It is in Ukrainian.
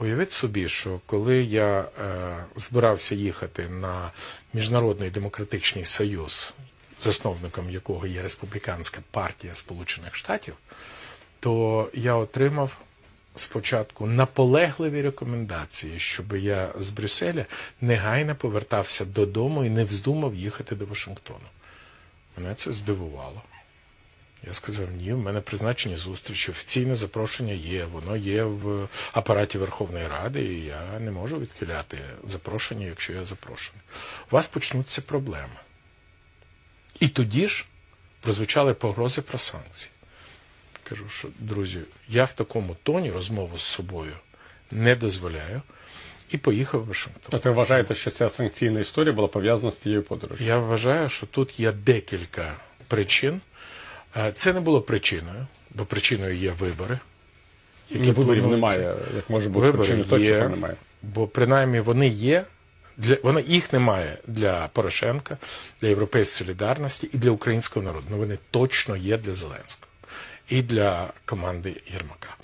Уявіть собі, що коли я е, збирався їхати на Міжнародний демократичний союз, засновником якого є Республіканська партія Сполучених Штатів, то я отримав спочатку наполегливі рекомендації, щоб я з Брюсселя негайно повертався додому і не вздумав їхати до Вашингтону. Мене це здивувало. Я сказав, ні, в мене призначені зустрічі, офіційне запрошення є, воно є в апараті Верховної Ради, і я не можу відхиляти запрошення, якщо я запрошений. У вас почнуться проблеми. І тоді ж прозвучали погрози про санкції. Кажу, що, друзі, я в такому тоні розмову з собою не дозволяю і поїхав в Вашингтон. А ви вважаєте, що ця санкційна історія була пов'язана з цією подорожю? Я вважаю, що тут є декілька причин. Е, Це не було причиною, бо причиною є вибори. які Ну, виборів немає, як може бути Вибори причини, точно немає. бо принаймні вони є. Для вони їх немає для Порошенка, для Європейської солідарності і для українського народу. Ну вони точно є для Зеленського і для команди Єрмака.